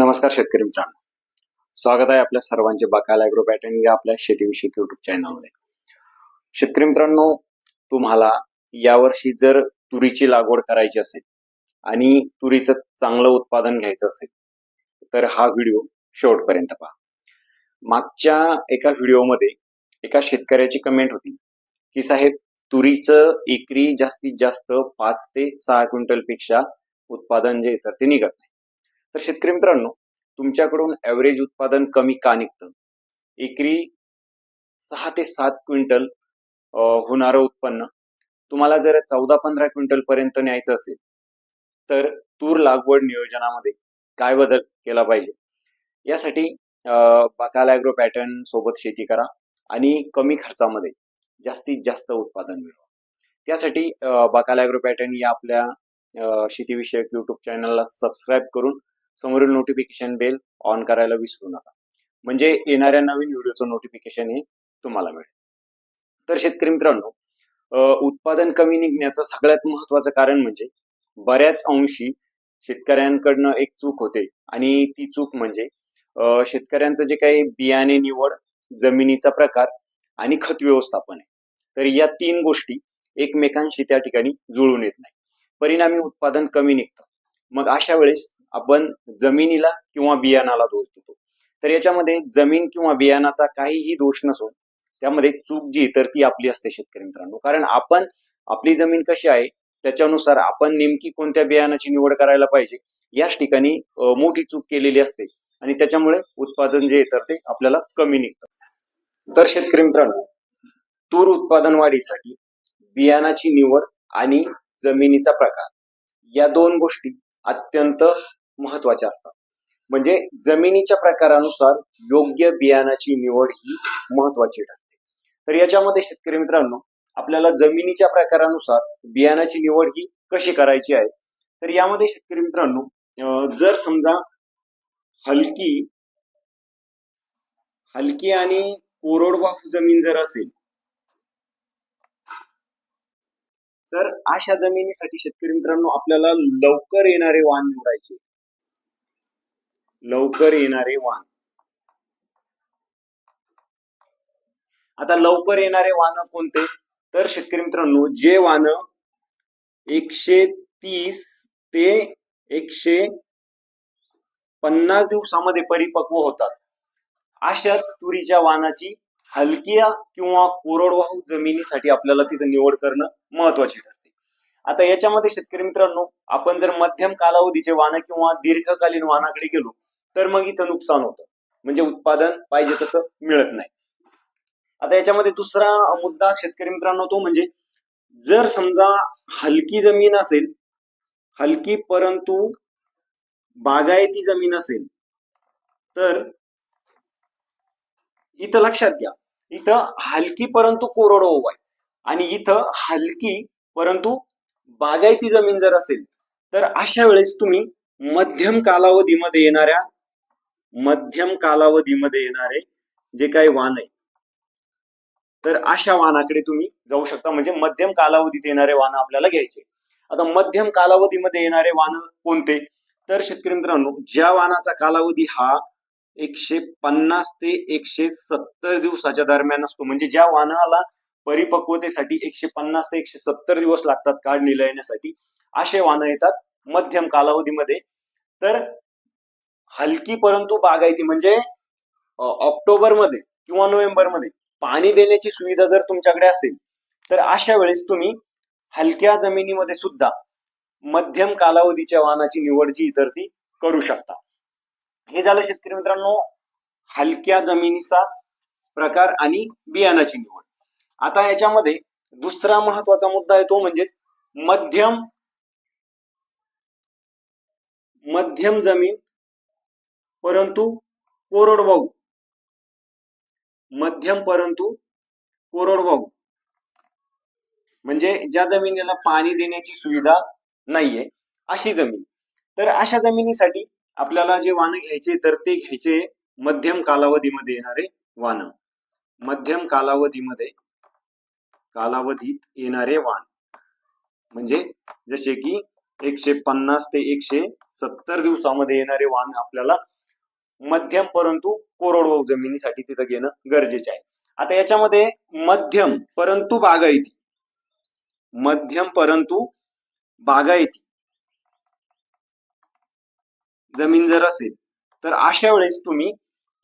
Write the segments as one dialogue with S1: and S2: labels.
S1: नमस्कार शेतकरी मित्रांनो. स्वागत आहे आपल्या सर्वांचे बकाल अॅग्रो पॅटर्न या आपल्या शेतीविषयक युट्यूब चॅनलमध्ये शेतकरी मित्रांनो तुम्हाला यावर्षी जर तुरीची लागवड करायची असेल आणि तुरीचं चांगलं उत्पादन घ्यायचं असेल तर हा व्हिडिओ शेवटपर्यंत पहा. मागच्या एका व्हिडिओमध्ये एका शेतकऱ्याची कमेंट होती की साहेब तुरीचं एकरी जास्तीत जास्त पाच ते सहा क्विंटलपेक्षा उत्पादन जे तर ते निघत नाही. तर शेतकरी मित्रांनो तुमच्याकडून ॲव्हरेज उत्पादन कमी का निघतं? एकरी सहा ते सात क्विंटल होणारं उत्पन्न. तुम्हाला जर चौदा पंधरा क्विंटल पर्यंत न्यायचं असेल तर तूर लागवड नियोजनामध्ये काय बदल केला पाहिजे? यासाठी अं, बाकाल ॲग्रो पॅटर्न सोबत शेती करा आणि कमी खर्चामध्ये जास्तीत जास्त उत्पादन मिळवा. त्यासाठी अं, बाकाल ॲग्रो पॅटर्न या आपल्या शेतीविषयक युट्यूब चॅनलला सबस्क्राईब करून समोरील नोटिफिकेशन बेल ऑन करायला विसरू नका. म्हणजे येणाऱ्या नवीन व्हिडिओचं नोटिफिकेशन हे तुम्हाला मिळेल. तर शेतकरी मित्रांनो उत्पादन कमी निघण्याचं सगळ्यात महत्वाचं कारण म्हणजे बऱ्याच अंशी शेतकऱ्यांकडनं एक चूक होते आणि ती चूक म्हणजे शेतकऱ्यांचं जे काही बियाणे निवड जमिनीचा प्रकार आणि खत व्यवस्थापन आहे. तर या तीन गोष्टी एकमेकांशी त्या ठिकाणी जुळून येत नाही. परिणामी उत्पादन कमी निघतं. मग अशा वेळेस आपण जमिनीला किंवा बियाणाला दोष देतो. तर याच्यामध्ये जमीन किंवा बियाणाचा काहीही दोष नसून त्यामध्ये चूक जी तर ती आपली असते शेतकरी मित्रांनो. कारण आपण आपली जमीन कशी आहे त्याच्यानुसार आपण नेमकी कोणत्या बियाणाची निवड करायला पाहिजे याच ठिकाणी मोठी चूक केलेली असते. आणि त्याच्यामुळे उत्पादन जे येतं तर ते आपल्याला कमी निघतं. तर शेतकरी मित्रांनो तूर उत्पादन वाढीसाठी बियाणाची निवड आणि जमिनीचा प्रकार या दोन गोष्टी अत्यंत महत्त्वाच्या असतात. म्हणजे जमिनीच्या प्रकारानुसार योग्य बियाणाची निवड ही महत्वाची ठरते. तर याच्यामध्ये शेतकरी मित्रांनो आपल्याला जमिनीच्या प्रकारानुसार बियाणाची निवड ही कशी करायची आहे? तर यामध्ये शेतकरी मित्रांनो जर समजा हलकी हलकी आणि कोरडवाहू जमीन जर असेल तर अशा जमिनीसाठी शेतकरी मित्रांनो आपल्याला लवकर येणारे वाण निवडायचे. लवकर येणारे वाण आता लवकर येणारे वाण कोणते? तर शेतकरी मित्रांनो जे वाण एकशे तीस ते एकशे पन्नास दिवसामध्ये परिपक्व होतात अशाच तुरीच्या वाणाची हलक्या किंवा कोरडवाहू जमिनीसाठी आपल्याला तिथं निवड करणं महत्त्वाचे ठरते. आता याच्यामध्ये शेतकरी मित्रांनो आपण जर मध्यम कालावधीचे वाहन किंवा दीर्घकालीन वाहनाकडे गेलो तर मग इथं नुकसान होतं. म्हणजे उत्पादन पाहिजे तसं मिळत नाही. आता याच्यामध्ये दुसरा मुद्दा शेतकरी मित्रांनो तो म्हणजे जर समजा हलकी जमीन असेल हलकी परंतु बागायती जमीन असेल तर इथं लक्षात घ्या. इथं हलकी परंतु कोरडवाहू आहे. आणि इथं हलकी परंतु बागायती जमीन जर असेल तर अशा वेळेस तुम्ही मध्यम कालावधीमध्ये येणाऱ्या मध्यम कालावधीमध्ये येणारे जे काही वाण आहे तर अशा वाहनाकडे तुम्ही जाऊ शकता. म्हणजे मध्यम कालावधीत येणारे वाहन आपल्याला घ्यायचे. आता मध्यम कालावधीमध्ये येणारे वाहन कोणते? तर शेतकरी मित्रांनो ज्या वाहनाचा कालावधी हा एकशे पन्नास ते एकशे सत्तर दिवसाच्या दरम्यान असतो. म्हणजे ज्या वाहनाला परिपक्वतेसाठी एकशे पन्नास ते एकशे सत्तर दिवस लागतात कार्ड येण्यासाठी असे वाहनं येतात मध्यम कालावधीमध्ये. तर हलकी परंतु बागायती म्हणजे ऑक्टोबरमध्ये किंवा नोव्हेंबरमध्ये पाणी देण्याची सुविधा जर तुमच्याकडे असेल तर अशा वेळेस तुम्ही हलक्या जमिनीमध्ये सुद्धा मध्यम कालावधीच्या वाहनाची निवड जी इतर ती करू शकता. हे झालं शेतकरी मित्रांनो हलक्या जमिनीचा प्रकार आणि बियाणाची निवड. आता याच्यामध्ये दुसरा महत्त्वाचा मुद्दा आहे तो म्हणजेच मध्यम मध्यम जमीन परंतु कोरडवाहू. मध्यम परंतु कोरडवाहू. म्हणजे ज्या जमिनीला पाणी देण्याची सुविधा नाहीये अशी जमीन. तर अशा जमिनीसाठी आपल्याला जे वाण घ्यायचे तर ते घ्यायचे मध्यम कालावधीमध्ये येणारे वाण. मध्यम कालावधीमध्ये कालावधीत येणारे वाण. म्हणजे जसे की एकशे पन्नास ते एकशे सत्तर दिवसामध्ये येणारे वाण आपल्याला मध्यम परंतु कोरडवाहू जमिनीसाठी तिथं घेणं गरजेचे आहे. आता याच्यामध्ये मध्यम परंतु बागायती. मध्यम परंतु बागायती. जमीन जर असेल तर अशा वेळेस तुम्ही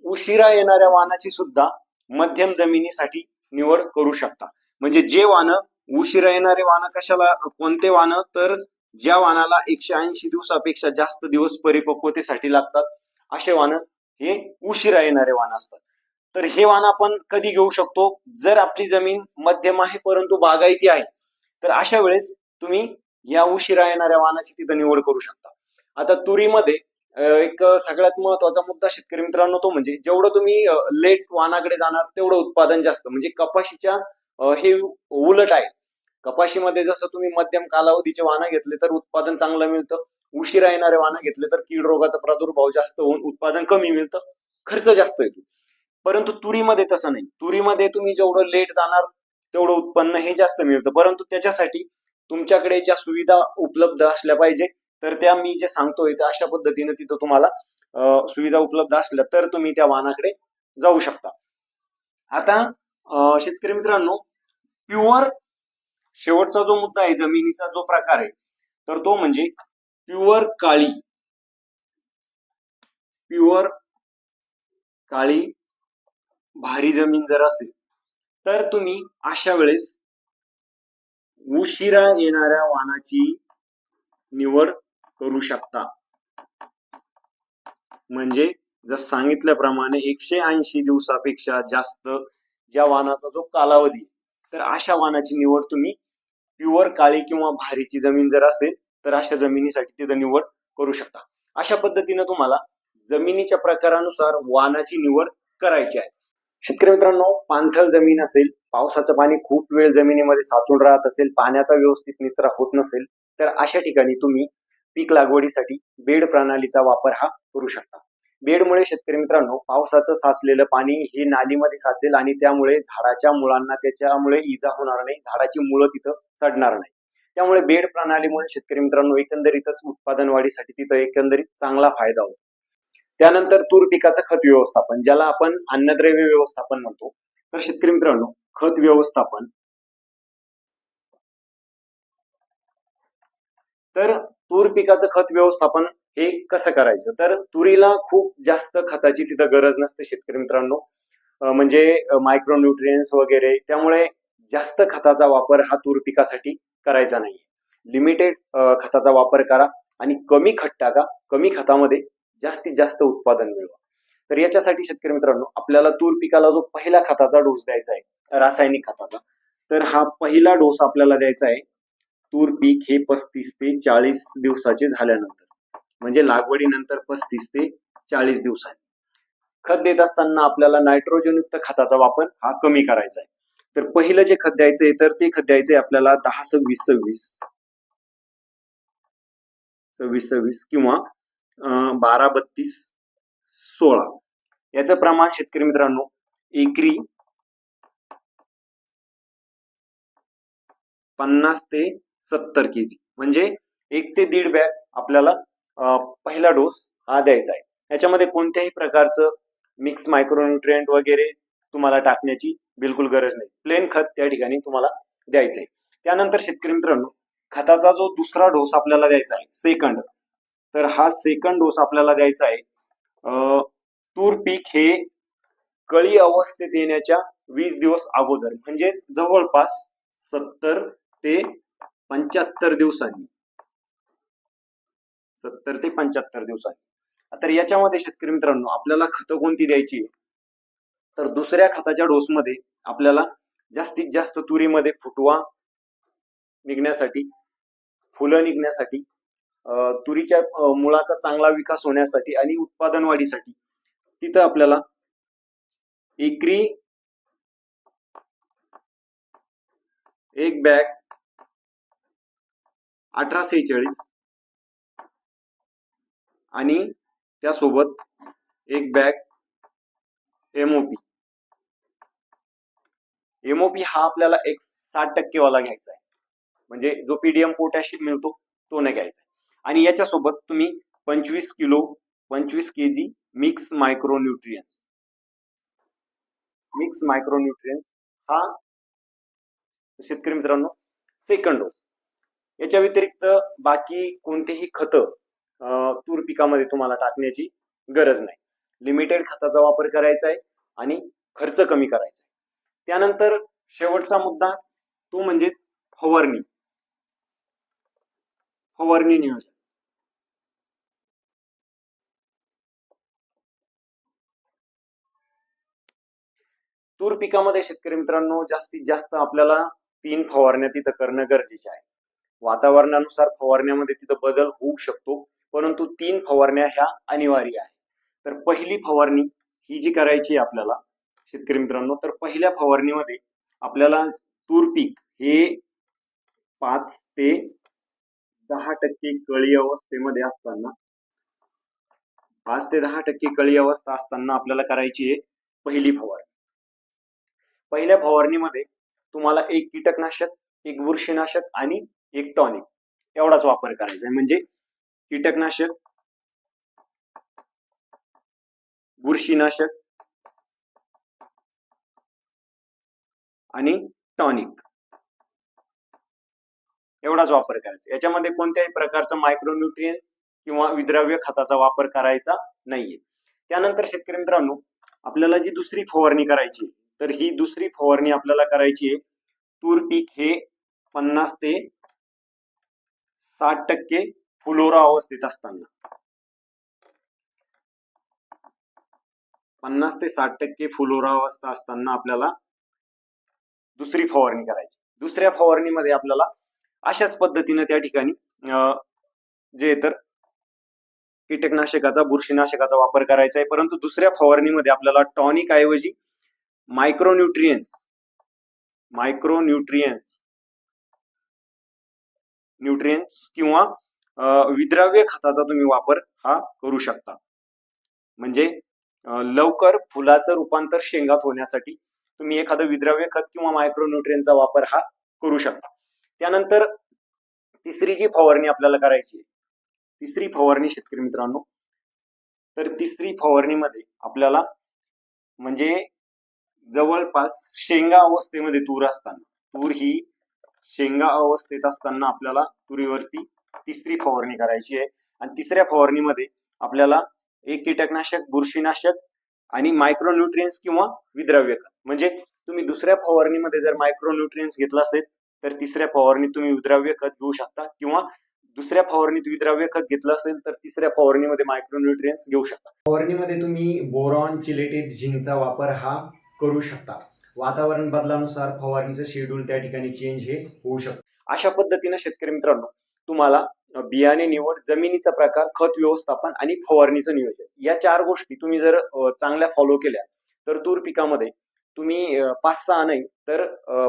S1: उशिरा येणाऱ्या वाहनाची सुद्धा मध्यम जमिनीसाठी निवड करू शकता. म्हणजे जे वाहन उशिरा येणारे वाहन कशाला कोणते वाहन तर ज्या वाहनाला एकशे ऐंशी दिवसापेक्षा जास्त दिवस परिपक्वतेसाठी लागतात असे वाहन हे उशिरा येणारे वाहन असतात. तर हे वाहन आपण कधी घेऊ शकतो? जर आपली जमीन मध्यम आहे परंतु बागायती आहे तर अशा वेळेस तुम्ही या उशिरा येणाऱ्या वाहनाची तिथं निवड करू शकता. आता तुरीमध्ये एक सगळ्यात महत्त्वाचा मुद्दा शेतकरी मित्रांनो तो म्हणजे जेवढं तुम्ही लेट वाहनाकडे जाणार तेवढं उत्पादन जास्त. म्हणजे कपाशीच्या हे उलट आहे. कपाशीमध्ये जसं तुम्ही मध्यम कालावधीचे वाहनं घेतले तर उत्पादन चांगलं मिळतं. उशिरा येणारे वाहनं घेतले तर कीड रोगाचा प्रादुर्भाव जास्त होऊन उत्पादन कमी मिळतं. खर्च जास्त येतो. परंतु तुरीमध्ये तसं नाही. तुरीमध्ये तुम्ही जेवढं लेट जाणार तेवढं उत्पन्न हे जास्त मिळतं. परंतु त्याच्यासाठी तुमच्याकडे ज्या सुविधा उपलब्ध असल्या पाहिजे तर त्या मी जे सांगतोय त्या अशा पद्धतीने तिथं तुम्हाला सुविधा उपलब्ध असल्या तर तुम्ही त्या वाहनाकडे जाऊ शकता. आता शेतकरी मित्रांनो प्युअर शेवटचा जो मुद्दा आहे जमिनीचा जो प्रकार आहे तर तो म्हणजे प्युअर काळी. प्युअर काळी भारी जमीन जर असेल तर तुम्ही अशा वेळेस उशिरा येणाऱ्या वाहनाची निवड करू शकता. म्हणजे जर सांगितल्याप्रमाणे एकशे ऐंशी दिवसापेक्षा जास्त ज्या वाहनाचा जो कालावधी तर अशा वाहनाची निवड तुम्ही प्युअर काळी किंवा भारीची जमीन जर असेल तर अशा जमिनीसाठी तिथं निवड करू शकता. अशा पद्धतीने तुम्हाला जमिनीच्या प्रकारानुसार वाहनाची निवड करायची आहे. शेतकरी मित्रांनो पाणथळ जमीन असेल पावसाचं पाणी खूप वेळ जमिनीमध्ये साचून राहत असेल पाण्याचा व्यवस्थित निचरा होत नसेल तर अशा ठिकाणी तुम्ही पीक लागवडीसाठी बेड प्रणालीचा वापर हा करू शकता. बेडमुळे शेतकरी मित्रांनो पावसाचं साचलेलं पाणी हे नालीमध्ये साचेल आणि त्यामुळे झाडाच्या मुळांना त्याच्यामुळे इजा होणार नाही झाडाची मुळं तिथं चढणार नाही. त्यामुळे बेड प्रणालीमुळे शेतकरी मित्रांनो एकंदरीतच उत्पादन वाढीसाठी तिथं एकंदरीत चांगला फायदा होतो. त्यानंतर तूर पिकाचं खत व्यवस्थापन ज्याला आपण अन्नद्रव्य व्यवस्थापन म्हणतो. तर शेतकरी मित्रांनो खत व्यवस्थापन. तर तूर पिकाचं खत व्यवस्थापन हे कसं करायचं? तर तुरीला खूप जास्त खताची तिथं गरज नसते शेतकरी मित्रांनो. म्हणजे मायक्रो न्यूट्रियन्स वगैरे. त्यामुळे जास्त खताचा वापर हा तूर पिकासाठी करायचा नाही लिमिटेड खताचा वापर करा आणि कमी खत टाका. कमी खतामध्ये जास्तीत जास्त उत्पादन मिळवा. तर याच्यासाठी शेतकरी मित्रांनो आपल्याला तूर पिकाला जो पहिला खताचा डोस द्यायचा आहे रासायनिक खताचा तर हा पहिला डोस आपल्याला द्यायचा आहे. तूर पीक हे पस्तीस ते चाळीस दिवसाचे झाल्यानंतर म्हणजे लागवडीनंतर पस्तीस ते चाळीस दिवसांनी. खत देत असताना आपल्याला नायट्रोजन युक्त खताचा वापर हा कमी करायचा आहे. तर पहिलं जे खत द्यायचंय तर ते खत द्यायचंय आपल्याला दहा सव्वीस सव्वीस. सव्वीस सव्वीस किंवा अं, बारा बत्तीस सोळा. याचं प्रमाण शेतकरी मित्रांनो एकरी पन्नास ते सत्तर केजी. म्हणजे एक ते दीड बॅग आपल्याला पहिला डोस हा द्यायचा आहे. याच्यामध्ये कोणत्याही प्रकारचं मिक्स मायक्रोन्युट्रिएंट वगैरे तुम्हाला टाकण्याची बिलकुल गरज नाही. प्लेन खत त्या ठिकाणी तुम्हाला द्यायचं आहे. त्यानंतर शेतकरी मित्रांनो खताचा जो दुसरा डोस आपल्याला द्यायचा आहे सेकंड तर हा सेकंड डोस आपल्याला द्यायचा आहे तूर पीक हे कळी अवस्थेत येण्याच्या वीस दिवस अगोदर म्हणजेच जवळपास सत्तर ते पंच्याहत्तर दिवसांनी सत्तर ते पंच्याहत्तर दिवसांनी तर याच्यामध्ये शेतकरी मित्रांनो आपल्याला खतं कोणती द्यायची आहे? तर दुसऱ्या खताच्या डोसमध्ये आपल्याला जास्तीत जास्त तुरीमध्ये फुटवा निघण्यासाठी फुलं निघण्यासाठी तुरीच्या मुळाचा चांगला विकास होण्यासाठी आणि उत्पादन वाढीसाठी तिथं आपल्याला एकरी एक बॅग अठरा सेहेचाळीस. आणि त्यासोबत एक बॅग एमओपी एमओपी हा आपल्याला एक साठ टक्के वाला घ्यायचा आहे. म्हणजे जो पीडीएम पोटॅशियम मिळतो तो नाही घ्यायचा आणि याच्यासोबत तुम्ही पंचवीस किलो पंचवीस के जी मिक्स मायक्रोन्युट्रियन्स मिक्स मायक्रोन्युट्रियन्स हा शेतकरी मित्रांनो सेकंड डोस याच्या व्यतिरिक्त बाकी कोणतेही खत तूर पिकामध्ये तुम्हाला टाकण्याची गरज नाही. लिमिटेड खताचा वापर करायचा आहे आणि खर्च कमी करायचा आहे. त्यानंतर शेवटचा मुद्दा तो म्हणजेच फवारणी. फवारणी नियोजन. तूर पिकामध्ये शेतकरी मित्रांनो जास्तीत जास्त आपल्याला तीन फवारण्या तिथं करणं गरजेचे आहे. वातावरणानुसार फवारण्यामध्ये तिथं बदल होऊ शकतो. परंतु तीन फवारण्या ह्या अनिवार्य आहे तर पहिली फवारणी ही जी करायची आहे आपल्याला शेतकरी मित्रांनो तर पहिल्या फवारणीमध्ये आपल्याला तूर पीक हे पाच ते दहा टक्के कळी अवस्थेमध्ये असताना पाच ते दहा टक्के कळी अवस्था असताना आपल्याला करायची आहे पहिली फवारणी. पहिल्या फवारणीमध्ये तुम्हाला एक कीटकनाशक एक बुरशीनाशक आणि एक टॉनिक एवढाच वापर करायचा आहे. म्हणजे कीटकनाशक बुरशीनाशक आणि टॉनिक एवढाच वापर करायचा. याच्यामध्ये कोणत्याही प्रकारचं मायक्रोन्युट्रियन्स किंवा विद्राव्य खताचा वापर करायचा नाहीये. त्यानंतर शेतकरी मित्रांनो आपल्याला जी दुसरी फवारणी करायची तर ही दुसरी फवारणी आपल्याला करायची आहे तूर पीक हे पन्नास ते साठ टक्के फुलोरा अवस्थेत असताना. पन्नास ते साठ टक्के फुलोरा अवस्था असताना आपल्याला दुसरी फवारणी करायची. दुसऱ्या फवारणीमध्ये आपल्याला अशाच पद्धतीने त्या ठिकाणी जे तर कीटकनाशकाचा बुरशीनाशकाचा वापर करायचा आहे. परंतु दुसऱ्या फवारणीमध्ये आपल्याला टॉनिक ऐवजी मायक्रोन्युट्रियन्स मायक्रोन्युट्रियन्स न्यूट्रियन्स किंवा विद्राव्य खताचा तुम्ही वापर हा करू शकता. म्हणजे लवकर फुलाचं रूपांतर शेंगात होण्यासाठी तुम्ही एखादं विद्राव्य खत किंवा मायक्रोन्युट्रियनचा वापर हा करू शकता. त्यानंतर तिसरी जी फवारणी आपल्याला करायची तिसरी फवारणी शेतकरी मित्रांनो तर तिसरी फवारणीमध्ये आपल्याला म्हणजे जवळपास शेंगा अवस्थेमध्ये तूर असताना तूर ही शेंगा अवस्थेत असताना आपल्याला तुरीवरती तिसरी फवारणी करायची आहे. आणि तिसऱ्या फवारणीमध्ये आपल्याला एक कीटकनाशक बुरशीनाशक आणि मायक्रोन्युट्रियन्स किंवा विद्राव्य खत. म्हणजे तुम्ही दुसऱ्या फवारणीमध्ये जर मायक्रोन्युट्रियन्स घेतला असेल तर तिसऱ्या फवारणीत तुम्ही विद्राव्य खत घेऊ शकता किंवा दुसऱ्या फवारणीत विद्राव्य खत घेतलं असेल तर तिसऱ्या फवारणीमध्ये मायक्रोन्युट्रियन्स घेऊ शकता.
S2: फवारणीमध्ये तुम्ही बोरॉन चिलेटेड झिंकचा वापर हा करू शकता. वातावरण बदलानुसार फवारणीचं शेड्यूल त्या ठिकाणी चेंज हे होऊ शकतं.
S1: अशा पद्धतीने शेतकरी मित्रांनो तुम्हाला बियाणे निवड जमिनीचा प्रकार खत व्यवस्थापन आणि फवारणीचं नियोजन या चार गोष्टी तुम्ही जर चांगल्या फॉलो केल्या तर तूर पिकामध्ये तुम्ही पाच सहा नाही तर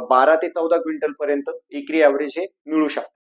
S1: बारा ते चौदा क्विंटल पर्यंत एकरी ऍव्हरेज हे मिळू शकतं.